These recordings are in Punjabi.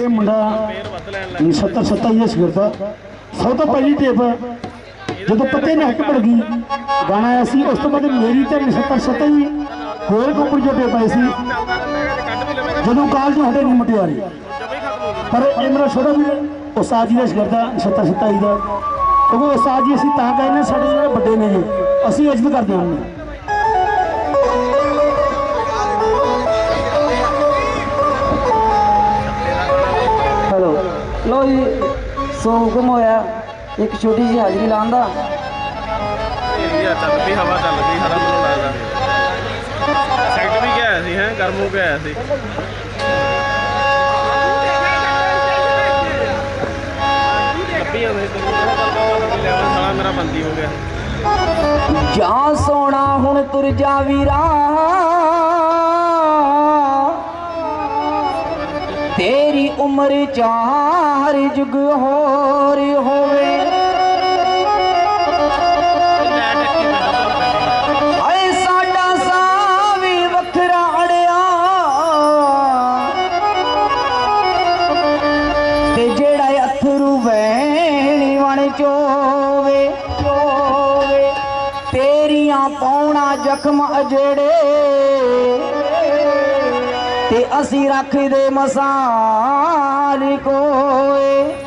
ਇਹ ਮੁੰਡਾ 70 70 ਹੀ ਸਿਗਰਦਾ ਸਭ ਤੋਂ ਪਹਿਲੀ ਟੇਪ ਜਦੋਂ ਪੱਤੇ ਮਹਿਕ ਪੜ ਗਈ, ਗਾਣਾ ਆਇਆ ਸੀ, ਉਸ ਤੋਂ ਬਾਅਦ ਮੇਰੀ ਤੇ 70 70 ਹੀ ਹੋਰ ਕੰਪਨੀ ਜੋ ਟੇਪ ਆਈ ਸੀ। ਜਦੋਂ ਕਾਲਜ ਸਾਡੇ ਨਹੀਂ ਮਟਿਆਰੀ ਪਰ ਇਹ ਮੇਰਾ ਛੋਟਾ ਵੀ ਉਸਤਾਦ ਜੀ ਦਾ ਸਿਗਰਦਾ 70 70 ਹੀ ਦਾ। ਕਿਉਂਕਿ ਉਸਤਾਦ ਜੀ ਅਸੀਂ ਤਾਂ ਕਹਿੰਦੇ ਸਾਡੇ ਜਿਹੜੇ ਵੱਡੇ ਨੇ ਜੀ ਅਸੀਂ ਇੱਜ਼ਤ ਕਰਦੇ ਹਾਂ। ਸੋ ਹੁਕਮ ਹੋਇਆ ਇੱਕ ਛੋਟੀ ਜਿਹੀ ਹਾਜ਼ਰੀ ਲਾਉਣ ਦਾ। ਏਰੀਆ ਚੱਲ ਪਈ ਹਵਾ ਮੈਨੂੰ ਲੱਗਦਾ। ਸੈਕਟ ਵੀ ਗਿਆ ਸੀ ਹੈ ਗਰਮ ਹੋ ਗਿਆ ਸੀ। ਲੱਭੀ ਜਾਂਦੇ ਤੈਨੂੰ ਲੈਵਲ ਸਾਲਾ ਮੇਰਾ ਬੰਦੀ ਹੋ ਗਿਆ। ਜਾਂ ਸੋਣਾ ਹੁਣ ਤੁਰ ਜਾ ਵੀਰਾ। ਤੇਰੀ ਉਮਰ ਚਾਰ ਜੁਗ ਹੋਰ ਹੋਵੇ। ਹਾਏ ਸਾਡਾ ਸਾਵੀ ਵੱਖਰਾ ਅੜਿਆ। ਤੇ ਜਿਹੜਾ ਅਥਰੂ ਵਹਿਣੀ ਵਣ ਚੋਵੇ ਚੋਵੇ, ਤੇਰੀਆਂ ਪੌਣਾ ਜ਼ਖਮ ਅਜੜੇ। ਤੇ ਅਸੀਂ ਰੱਖਦੇ ਮਸਾਲ ਕੋਏ।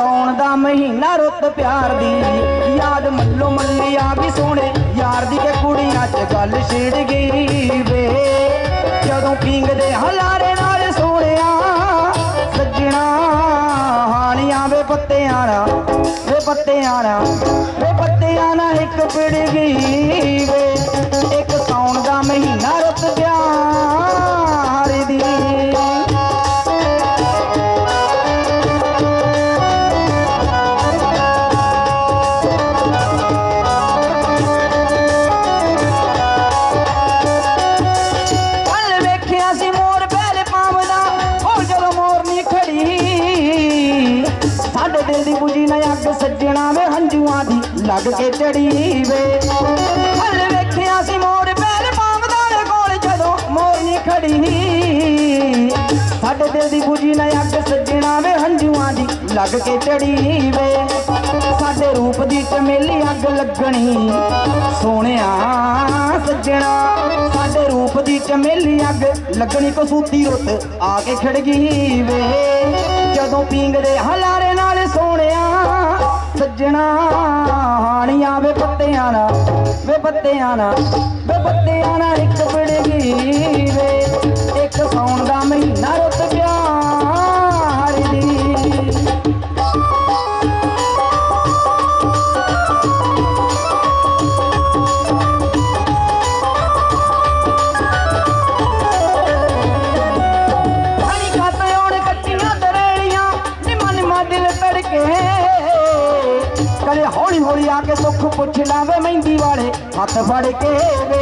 ਸੌਣ ਦਾ ਮਹੀਨਾ ਰੁੱਤ ਪਿਆਰ ਦੀ। ਯਾਦ ਮੱਲੋ ਮੱਲੀ ਆ ਗਈ ਸੋਹਣੇ। ਯਾਰ ਦੀ ਕੇ ਕੁੜੀਆਂ 'ਚ ਗੱਲ ਛਿੜ ਗਈ ਵੇ। ਜਦੋਂ ਪਿੰਗਦੇ ਹਲਾਰੇ ਨਾਲ ਸੋਹਣਿਆ, ਸੱਜਣਾ ਹਾਣੀਆਂ ਵੇ ਪੱਤਿਆਂ ਨਾਲ, ਵੇ ਪੱਤਿਆਂ ਨਾਲ, ਵੇ ਪੱਤਿਆਂ ਨਾ ਇੱਕ ਪਿੜ ਗਈ ਵੇ। ਸੱਜਣਾ ਦੀ ਲੱਗ ਕੇ ਚੜੀ ਵੇ। ਕੱਲ ਵੇਖਿਆ ਸੀ ਮੋਰ ਪਹਿਲੇ ਪਾਵਦਾ ਕੋਲ ਜਦੋਂ ਮੋਰ ਖੜੀ। ਸਾਡੇ ਦਿਲ ਦੀ ਬੁਝੀ ਨਾ ਅੱਗ ਸੱਜਣਾ ਵੇ, ਹੰਝੂਆਂ ਦੀ ਲੱਗ ਕੇ ਚੜੀ ਵੇ। ਸਾਡੇ ਰੂਪ ਦੀ ਚਮੇਲੀ ਅੱਗ ਲੱਗਣੀ, ਸੋਹਣਿਆ ਸੱਜਣਾ। ਸਾਡੇ ਰੂਪ ਦੀ ਚਮੇਲੀ ਅੱਗ ਲੱਗਣੀ, ਕਸੂਤੀ ਰੁੱਤ ਆ ਕੇ ਖੜ ਗਈ ਵੇ। ਜਦੋਂ ਪੀਂਗਦੇ ਹਲਾਰੇ ਸੱਜਣਾ ਹਾਣੀਆਂ ਵੇ ਪੱਤਿਆਂ ਨਾਲ ਵੇ ਪੱਤਿਆਂ ਨਾਲ ਵੇ ਪੱਤਿਆਂ ਨਾਲ ਇੱਕ ਵਿੜ ਹੌਲੀ ਕੇ ਸੁੱਖ ਪੁੱਛ ਲਾਵੇ ਮਹਿੰਦੀ ਵਾਲੇ। ਹੱਥ ਫੜ ਕੇ ਵੇ।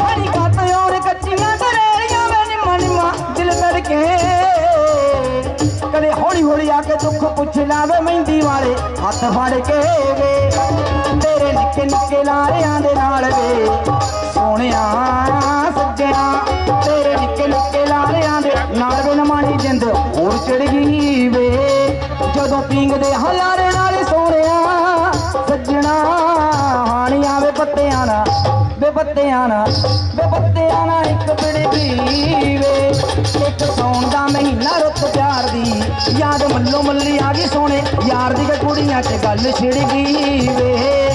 ਹਣੀ ਖੱਤ ਆਉਣ ਕੱਟੀਆਂ ਦਰੇੜੀਆਂ ਵੇ ਨਿਮਾ ਨਿਮਾ ਦਿਲ ਤੜਕੇ ਕਦੇ ਹੌਲੀ ਹੌਲੀ ਆ ਕੇ ਦੁੱਖ ਪੁੱਛ ਲਾਵੇ ਮਹਿੰਦੀ ਵਾਲੇ। ਹੱਥ ਫੜ ਕੇ ਵੇ। ਤੇਰੇ ਨਿੱਕੇ ਨਿੱਕੇ ਲਾਰਿਆਂ ਦੇ ਨਾਲ ਵੇ। ਵੇ ਨਾਲ ਵੇ ਪੱਤਿਆਂ ਨਾਲ ਇੱਕ ਬਿੜ ਵੇ ਇੱਕ ਸੌਣ ਦਾ ਮਹੀਨਾ ਰੁੱਤ ਪਿਆਰ ਦੀ। ਯਾਦ ਮੱਲੋ ਮੱਲੀ ਆ ਗਈ ਸੋਹਣੇ। ਯਾਰ ਦੀ ਕੁੜੀਆਂ 'ਚ ਗੱਲ ਛਿੜ ਗਈ ਵੇ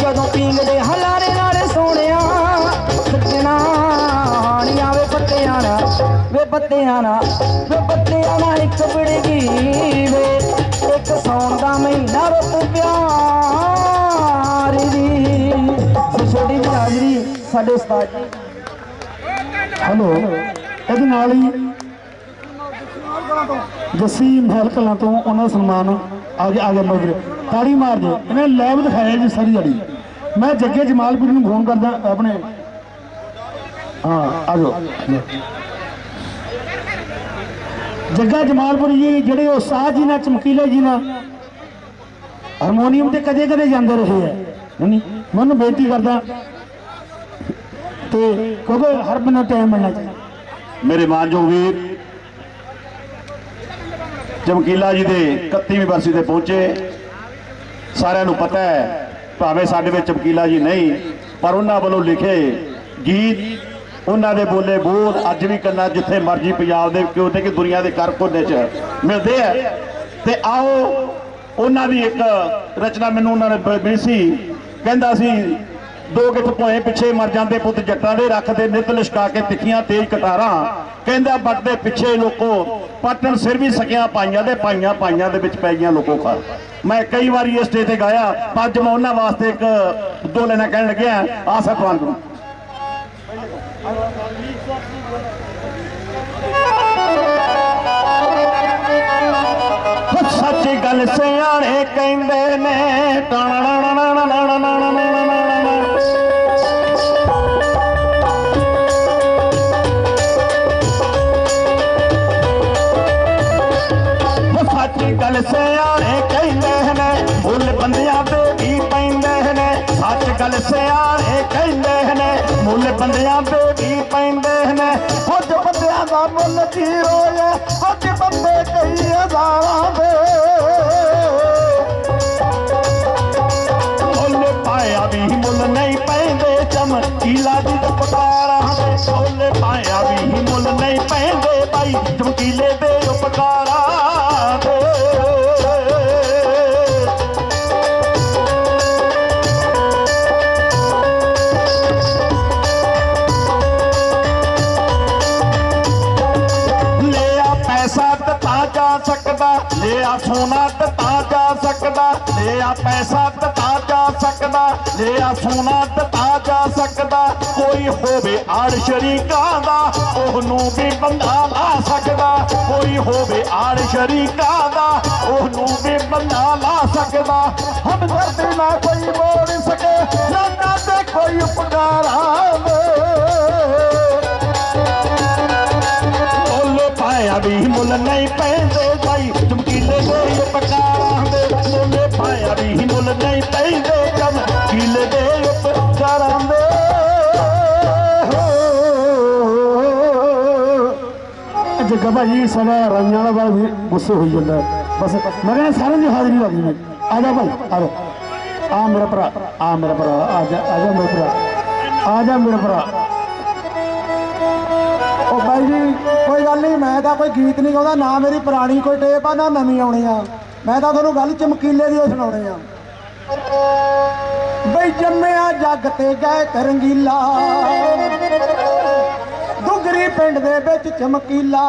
ਜਦੋਂ ਪੀਂਗਦੇ ਹਲਾਰੇ ਨਾਲ ਸੋਹਣਿਆ, ਸੱਜਣਾ ਹਾਣੀਆਂ ਵੇ ਪੱਤਿਆਂ ਨਾਲ, ਵੇ ਪੱਤਿਆਂ ਨਾਲ, ਵੇ ਪੱਤਿਆਂ ਨਾਲ ਇੱਕ ਬਿੜ ਵੇ ਇੱਕ ਸੌਣ ਦਾ ਮਹੀਨਾ ਰੁੱਤ ਪਿਆਰ ਸਾਡੇ ਉਸਤਾਦ ਜੀ। ਹੈਲੋ, ਇਹਦੇ ਨਾਲ ਹੀ ਜੱਸੀ ਮਹਿਲ ਕਲਾਂ ਤੋਂ ਉਹਨਾਂ ਸਨਮਾਨ ਆ ਗਿਆ ਆ ਗਿਆ ਮਗਰ। ਤਾੜੀ ਮਾਰ ਦਿਓ। ਇਹਨੇ ਲੈਬ ਦਿਖਾਇਆ ਜੀ ਸਾਰੀ ਜੜੀ ਮੈਂ ਜੱਗੇ ਜਮਾਲਪੁਰ ਨੂੰ ਫੋਨ ਕਰਦਾ, ਆਪਣੇ। ਹਾਂ, ਆ ਜਾਓ। ਜੱਗਾ ਜਮਾਲਪੁਰ ਜੀ, ਜਿਹੜੇ ਉਸਤਾਦ ਜੀ ਨਾਲ, ਚਮਕੀਲੇ ਜੀ ਨਾਲ ਹਾਰਮੋਨੀਅਮ ਤੇ ਕਦੇ ਕਦੇ ਜਾਂਦੇ ਰਹੇ ਆ। ਨਹੀਂ ਮੈਨੂੰ ਬੇਨਤੀ ਕਰਦਾ ਤੇ ਕਿਉਂਕਿ ਹਰ ਬੰਦਾ ਟਾਈਮ ਮਿਲਣਾ ਚਾਹੀਦਾ। ਮੇਰੇ ਮਾਨਯੋਗ ਵੀਰ, ਚਮਕੀਲਾ ਜੀ ਦੇ 31ਵੀਂ ਬਰਸੀ ਤੇ ਪਹੁੰਚੇ। ਸਾਰਿਆਂ ਨੂੰ ਪਤਾ ਹੈ, ਭਾਵੇਂ ਸਾਡੇ ਵਿੱਚ ਚਮਕੀਲਾ ਜੀ ਨਹੀਂ, ਪਰ ਉਹਨਾਂ ਵੱਲੋਂ ਲਿਖੇ ਗੀਤ, ਉਹਨਾਂ ਦੇ ਬੋਲੇ ਬੋਲ ਅੱਜ ਵੀ ਕੰਨਾਂ ਜਿੱਥੇ ਮਰਜ਼ੀ ਪੰਜਾਬ ਦੇ ਕਿਉਂ ਤੇ ਕਿ ਦੁਨੀਆ ਦੇ ਕਰ ਕੋਨੇ 'ਚ ਮਿਲਦੇ ਆ। ਤੇ ਆਓ, ਉਹਨਾਂ ਦੀ ਇੱਕ ਰਚਨਾ ਮੈਨੂੰ ਉਹਨਾਂ ਨੇ ਬ- ਮਿਲੀ ਸੀ। ਕਹਿੰਦਾ ਸੀ ਦੋ ਗਿੱਠ ਭੋਏ ਪਿੱਛੇ ਮਰ ਜਾਂਦੇ ਪੁੱਤ ਜੱਟਾਂ ਦੇ ਰੱਖਦੇ ਨਿਤ ਲਿਸ਼ਕਾ ਕੇ ਤਿੱਖੀਆਂ ਤੇਜ਼ ਕਟਾਰਾਂ ਕਹਿੰਦਾ ਵੱਟਦੇ ਪਿੱਛੇ ਲੋਕੋ, ਪਟਨ ਸਿਰ ਵੀ ਸਕਿਆ ਪਾਈਆਂ ਦੇ, ਪਾਈਆਂ ਪਾਈਆਂ ਦੇ ਵਿੱਚ ਪੈ ਗਈਆਂ ਲੋਕੋ ਖਾ ਮੈਂ ਕਈ ਵਾਰੀ ਇਸ ਸਟੇਜ ਤੇ ਗਾਇਆ ਅੱਜ ਮੈਂ ਉਹਨਾਂ ਵਾਸਤੇ ਇੱਕ ਦੋ ਲੈਣਾ ਕਹਿਣ ਲੱਗਿਆ ਆਸਾ ਪ੍ਰਵਾਨ ਨੂੰ ਸੱਚੀ ਗੱਲ ਸਿਆਣੇ ਕਹਿੰਦੇ ਨੇ ਉਹ ਸੱਚ ਗੱਲ ਸਿਆਣੇ ਕਹਿੰਦੇ ਨੇ ਮੁੱਲ ਬੰਦਿਆਂ ਦੇ ਵੀ ਪੈਂਦੇ ਨੇ ਕੁਝ ਬੰਦਿਆਂ ਦਾ ਮੁੱਲ ਕੀ ਹੋਇਆ ਕੁਝ ਬੰਦੇ ਕਈ ਹਜ਼ਾਰਾਂ ਦੇ ਮੁੱਲ ਪਾਇਆ ਵੀ ਮੁੱਲ ਨਹੀਂ ਪੈਂਦੇ ਚਮਕੀਲਾ ਦੀ ਉਪਕਾਰਾਂ ਦੇ ਮੁੱਲ ਪਾਇਆ ਵੀ ਮੁੱਲ ਨਹੀਂ ਪੈਂਦੇ ਬਾਈ ਚਮਕੀਲੇ ਦੇ ਉਪਕਾਰਾਂ ਜਾ ਸਕਦਾ ਲਿਆ ਸੋਨਾ ਦਿੱਤਾ ਜਾ ਸਕਦਾ ਲਿਆ ਪੈਸਾ ਦਿੱਤਾ ਜਾ ਸਕਦਾ ਲਿਆ ਸੋਨਾ ਦਿੱਤਾ ਜਾ ਸਕਦਾ, ਕੋਈ ਹੋਵੇ ਆੜ ਸ਼ਰੀਕਾਂ ਦਾ, ਉਹਨੂੰ ਵੀ ਬੰਦਾ ਲਾ ਸਕਦਾ, ਕੋਈ ਹੋਵੇ ਆੜ ਸ਼ਰੀਕਾਂ ਦਾ, ਉਹਨੂੰ ਵੀ ਬੰਦਾ ਲਾ ਸਕਦਾ। ਹਮ ਕਰਦੇ ਨਾ ਕੋਈ ਮੋੜ ਸਕੇ ਲੋਕਾਂ ਤੇ ਕੋਈ ਉਪਕਾਰ ਭਾਜੀ, ਸਾਡਾ ਰਾਈਆਂ ਵਾਲਾ ਬਾਲ ਗੁੱਸੇ ਹੋਈ ਜਾਂਦਾ। ਬਸ, ਮੈਂ ਕਹਿੰਦਾ ਸਾਰਿਆਂ ਦੀ ਹਾਜ਼ਰੀ ਲੱਗੀ ਨੇ ਆ ਜਾ ਭਾਈ, ਆ ਜਾ। ਆ ਮੇਰਾ ਭਰਾ, ਆ ਮੇਰਾ ਭਰਾ, ਆ ਜਾ ਆ ਜਾ ਮੇਰਾ ਭਰਾ। ਆ ਜਾ ਮੇਰਾ ਭਰਾ। ਉਹ ਬਾਈ ਜੀ, ਕੋਈ ਗੱਲ ਨਹੀਂ, ਮੈਂ ਤਾਂ ਕੋਈ ਗੀਤ ਨਹੀਂ ਗਾਉਂਦਾ, ਨਾ ਮੇਰੀ ਪੁਰਾਣੀ ਕੋਈ ਟੇਪ ਆ, ਨਾ ਨਵੀਂ ਆਉਣੀ ਆ। ਮੈਂ ਤਾਂ ਤੁਹਾਨੂੰ ਗੱਲ ਚਮਕੀਲੇ ਦੀ ਓ ਸੁਣਾਉਣੀ ਆ। ਬਈ ਜੰਮਿਆ ਜੱਗ ਤੇ ਗਏ ਕਰੰਗੀਲਾ। ਦੁਗਰੀ ਪਿੰਡ ਦੇ ਵਿੱਚ ਚਮਕੀਲਾ।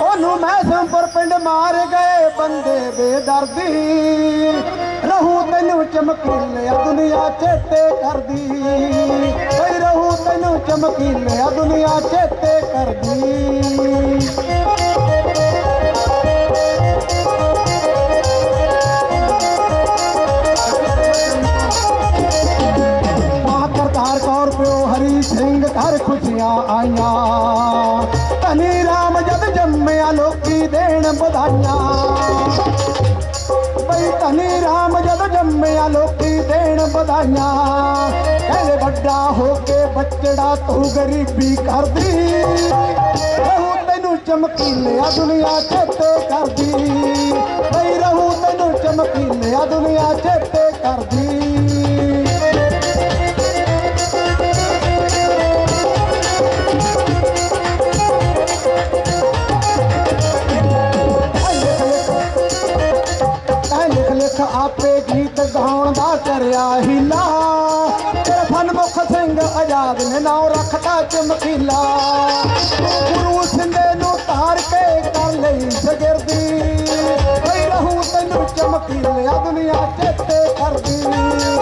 ਉਹਨੂੰ ਮੈਂ ਸੰਪਰ ਪਿੰਡ ਮਾਰ ਗਏ, ਬੰਦੇ ਬੇਦਰਦੀ। ਰਹੂ ਤੈਨੂੰ ਚਮਕੀਲਿਆ ਦੁਨੀਆ ਚੇਤੇ ਕਰਦੀ। ਬਈ ਰਹੂ ਤੈਨੂੰ ਚਮਕੀਲਿਆ ਦੁਨੀਆ ਚੇਤੇ ਕਰਦੀ। ਘਰ ਖੁਸ਼ੀਆਂ ਆਈਆਂ। ਧਨੀ ਰਾਮ ਜਦ ਜੰਮਿਆ, ਲੋਕੀ ਦੇਣ ਵਧਾਈਆਂ। ਬਈ ਧਨੀ ਰਾਮ ਜਦ ਜੰਮਿਆ, ਲੋਕੀ ਦੇਣ ਵਧਾਈਆਂ। ਕਹਿੰਦੇ ਵੱਡਾ ਹੋ ਕੇ ਬੱਚੜਾ ਤੂੰ ਗਰੀਬੀ ਕਰਦੀ। ਰਹੂ ਤੈਨੂੰ ਚਮਕੀਲਿਆ, ਦੁਨੀਆ ਚੇਤੇ ਕਰਦੀ। ਬਈ ਰਹੂ ਤੈਨੂੰ ਚਮਕੀਲਿਆ, ਦੁਨੀਆ ਚੇਤੇ ਕਰਦੀ। ਸਿੰਘ ਨੇ ਨਾਮ ਰੱਖਤਾ ਚਮਕੀਲਾ। ਗੁਰੂ ਸਿੰਦੇ ਨੂੰ ਧਾਰ ਕੇ ਕਰ ਲਈ ਸ਼ਗਿਰਦੀ। ਬਈ ਰਹੂ ਤੈਨੂੰ ਚਮਕੀਲਿਆ ਦੁਨੀਆ ਚੇਤੇ ਕਰਦੀ।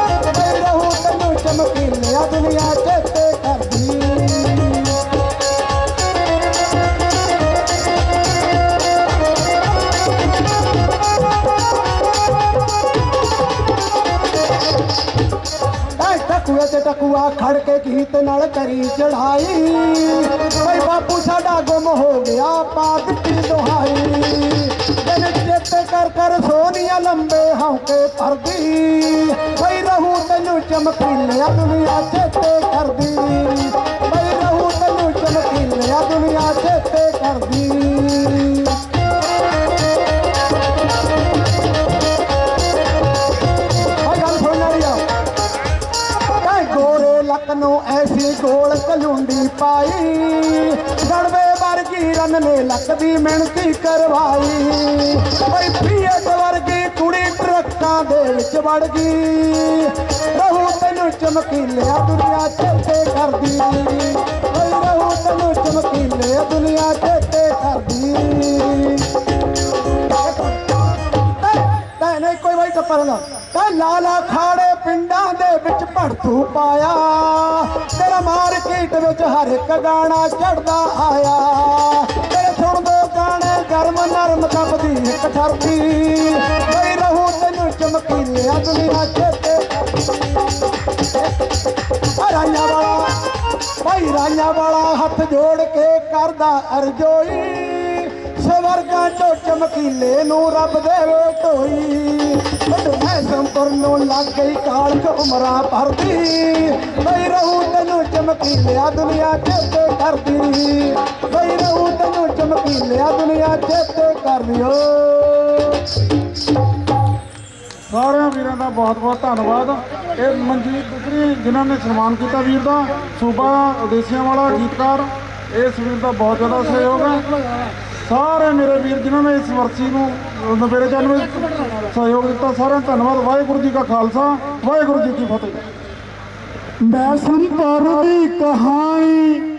ਐ ਤੇ ਟਕੂਆ ਖੜ ਕੇ ਗੀਤ ਨਾਲ ਕਰੀ ਚੜਾਈ ਬਈ ਬਾਪੂ ਸਾਡਾ ਗੁੰਮ ਹੋ ਗਿਆ ਪਾ ਦਿੱਤੀ ਦੁਹਾਈ। ਦਿਨ ਚੇਤੇ ਕਰ ਕਰ ਸੋਨੀਆ ਲੰਬੇ ਹੌਕੇ ਪਰਦੀ ਬਈ ਰਹੂ ਤੈਨੂੰ ਚਮਕੀਲਿਆ ਦੁਨੀਆ ਚੇਤੇ ਕਰਦੀ। ਬਈ ਰਹੂ ਤੈਨੂੰ ਚਮਕੀਲਿਆ ਦੁਨੀਆ ਚੇਤੇ ਕਰਦੀ। ਨੂੰ ਐਸੀ ਗੋਲ ਕਲੁੰਡੀ ਪਾਈ। ਗੜਵੇ ਵਰਗੀ ਰਨ ਨੇ ਲੱਕ ਦੀ ਮਿਹਨਤੀ ਕਰਵਾਈ। ਬਈ ਫੀਟ ਵਰਗੀ ਕੁੜੀ ਟਰੱਕਾਂ ਦੇ ਵਿੱਚ ਵੜ ਗਈ। ਰਹੂ ਤੈਨੂੰ ਚਮਕੀਲਿਆ ਦੁਨੀਆ ਚੇਤੇ ਕਰਦੀ। ਬਈ ਰਹੂ ਤੈਨੂੰ ਚਮਕੀਲਿਆ ਦੁਨੀਆ ਚੇਤੇ ਕਰਦੀ। ਨਹੀਂ, ਕੋਈ ਵਾਈ ਟੱਪਰ ਨਾ ਤੈ ਲਾਲਾ ਖਾੜੇ ਪਿੰਡਾਂ ਦੇ ਵਿੱਚ ਭੜਥੂ ਪਾਇਆ। ਮਾਰਕੀਟ ਵਿੱਚ ਹਰ ਇੱਕ ਗਾਣਾ ਚੜਦਾ ਆਇਆ। ਤੇਰੇ ਸੁਣ ਗਾਣੇ ਗਰਮ ਨਰਮ ਕੱਪਦੀ ਇੱਕ ਠਰਦੀ ਬਈ ਰਹੂ ਤੈਨੂੰ ਚਮਕੀਲਿਆ ਦੁਨੀਆ ਚੇਤੇ। ਰਾਈਆਂ ਵਾਲਾ, ਭਾਈ ਰਾਈਆਂ ਵਾਲਾ ਹੱਥ ਜੋੜ ਕੇ ਕਰਦਾ ਅਰਜ਼ੋਈ। ਸਵਰਗਾਂ ਚੋਂ ਚਮਕੀਲੇ ਨੂੰ ਰੱਬ ਦੇਵੇ ਢੋਈ ਮੈਂ ਸੰਪਰ ਨੂੰ ਲੱਗ ਗਈ ਕਾਲਕ ਉਮਰਾਂ ਭਰਦੀ। ਬਈ ਰਹੂ ਤੈਨੂੰ ਚਮਕੀਲਿਆ ਦੁਨੀਆ ਚੇਤੇ ਕਰਦੀ। ਬਈ ਰਹੂ ਤੈਨੂੰ ਚਮਕੀਲਿਆ ਦੁਨੀਆ ਚੇਤੇ ਕਰਦੀ ਸਾਰਿਆਂ ਵੀਰਾਂ ਦਾ ਬਹੁਤ ਬਹੁਤ ਧੰਨਵਾਦ। ਇਹ ਮਨਜੀਤ ਦੁਗਰੀ ਜਿਨ੍ਹਾਂ ਨੇ ਸਨਮਾਨ ਕੀਤਾ ਵੀਰ ਦਾ, ਸੂਬਾ ਉਦੇਸੀਆਂ ਵਾਲਾ ਗੀਤਕਾਰ, ਇਸ ਵੀਰ ਦਾ ਬਹੁਤ ਜ਼ਿਆਦਾ ਸਹਿਯੋਗ ਹੈ। ਸਾਰੇ ਮੇਰੇ ਵੀਰ ਜਿਨ੍ਹਾਂ ਨੇ ਇਸ ਵਰਸੀ ਨੂੰ, ਅਹ ਮੇਰੇ ਵਿੱਚ ਸਹਿਯੋਗ ਦਿੱਤਾ, ਸਾਰਿਆਂ ਦਾ ਧੰਨਵਾਦ। ਵਾਹਿਗੁਰੂ ਜੀ ਕਾ ਖਾਲਸਾ, ਵਾਹਿਗੁਰੂ ਜੀ ਕੀ ਫਤਿਹ। ਮੈਂ ਸੰਪਰ ਦੀ ਕਹਾਣੀ,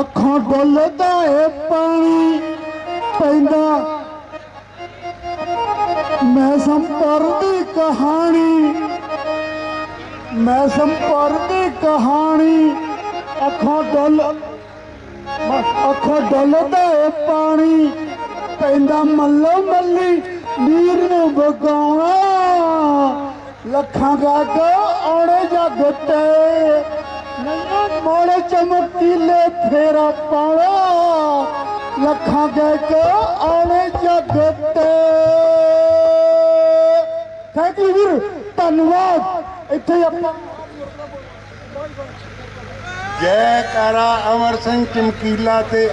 ਅੱਖਾਂ ਡੁੱਲਦਾ ਏ ਪਾਣੀ ਪੈਂਦਾ। ਮੈਂ ਸੰਪਰ ਦੀ ਕਹਾਣੀ, ਮੈਂ ਸੰਪਰ ਦੀ ਕਹਾਣੀ, ਅੱਖਾਂ ਡੁੱਲ ਅੱਖਾਂ ਡੁੱਲਦਾ ਏ ਪਾਣੀ ਪੈਂਦਾ ਮੱਲੋ ਮੱਲੀ ਨੀਰ ਨੂੰ ਬਗਾਉਣਾ ਲੱਖਾਂ ਗਾਗ ਆਉਣੇ ਜੱਗ ਤੇ ਨਹੀਂ ਮੋੜੇ ਚਮਕੀਲੇ ਫੇਰਾ ਪਾਉਣਾ ਲੱਖਾਂ ਗਾਗ ਆਉਣੇ ਜੱਗ ਤੇ ਥੈਂਕ ਯੂ ਵੀਰ, ਧੰਨਵਾਦ। ਇੱਥੇ ਆਪਾਂ ਜੈ ਅਮਰ ਸਿੰਘ ਚਮਕੀਲਾ ਤੇ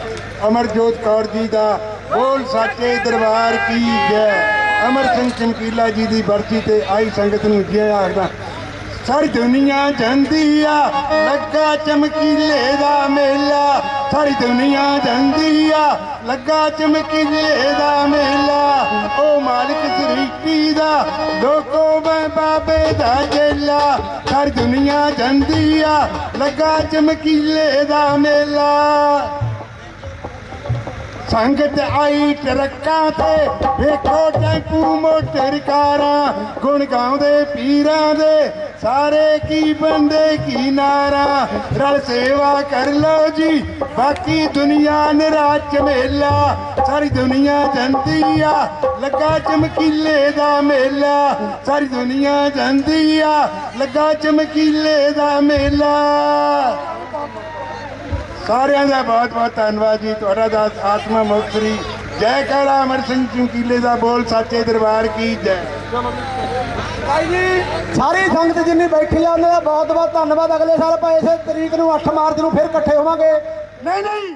ਅਮਰਜੋਤ ਕੌਰ ਜੀ ਦਾ ਬੋਲ ਸਾਚੇ ਦਰਬਾਰ ਕੀ ਜੈ। ਅਮਰ ਸਿੰਘ ਚਮਕੀਲਾ ਜੀ ਦੀ ਬਰਸੀ ਤੇ ਆਈ ਸੰਗਤ ਨੂੰ ਜੈ ਆਖਦਾ, ਸਾਰੀ ਦੁਨੀਆ ਜਾਂਦੀ ਆ ਲੱਗਾ ਚਮਕੀਲੇ ਦਾ ਮੇਲਾ। ਸਾਰੀ ਦੁਨੀਆ ਜਾਂਦੀ ਆ ਲੱਗਾ ਚਮਕੀਲੇ ਦਾ ਮੇਲਾ, ਉਹ ਮਾਲਕ ਸ੍ਰਿਸ਼ਟੀ ਦਾ, ਲੋਕੋ ਮੈਂ ਬਾਬੇ ਦਾ ਜੇਲਾ। ਸਾਰੀ ਦੁਨੀਆ ਜਾਂਦੀ ਆ, ਲੱਗਾ ਚਮਕੀਲੇ ਦਾ ਮੇਲਾ। ਸੰਗਤ ਆਈ ਟਰੱਕਾਂ ਤੇ, ਵੇਖੋ ਟੈਂਪੂ ਮੋਟਰ ਕਾਰਾਂ, ਗੁਣ ਗਾਉਂਦੇ ਪੀਰਾਂ ਦੇ ਸਾਰੇ ਕੀ ਬੰਦੇ ਕੀ ਨਾਰਾ? ਰਲ ਸੇਵਾ ਕਰ ਲਓ ਜੀ। ਬਾਕੀ ਦੁਨੀਆ ਨਿਰਾ ਝਮੇਲਾ ਸਾਰੀ ਦੁਨੀਆ ਜਾਂਦੀ ਆ। ਲੱਗਾ ਚਮਕੀਲੇ ਦਾ ਮੇਲਾ। ਸਾਰੀ ਦੁਨੀਆ ਜਾਂਦੀ ਆ। ਲੱਗਾ ਚਮਕੀਲੇ ਦਾ ਮੇਲਾ। ਸਾਰਿਆਂ ਦਾ ਬਹੁਤ ਬਹੁਤ ਧੰਨਵਾਦ ਜੀ। ਤੁਹਾਡਾ ਦਾਸ ਆਤਮਾ ਮੁਕਤਰੀ ਜੈ ਕਾਲਾ ਅਮਰ ਸਿੰਘ ਚਮਕੀਲੇ ਦਾ ਬੋਲ, ਸਾਚੇ ਦਰਬਾਰ ਕੀ ਜੈ। ਭਾਈ ਜੀ, ਸਾਰੀ ਸੰਗਤ ਜਿੰਨੀ ਬੈਠੀ ਆ, ਉਹਨਾਂ ਦਾ ਬਹੁਤ ਬਹੁਤ ਧੰਨਵਾਦ। ਅਗਲੇ ਸਾਲ ਆਪਾਂ ਇਸੇ ਤਰੀਕ ਨੂੰ 8 ਮਾਰਚ ਨੂੰ ਫਿਰ ਇਕੱਠੇ ਹੋਵਾਂਗੇ। ਨਹੀਂ ਨਹੀਂ।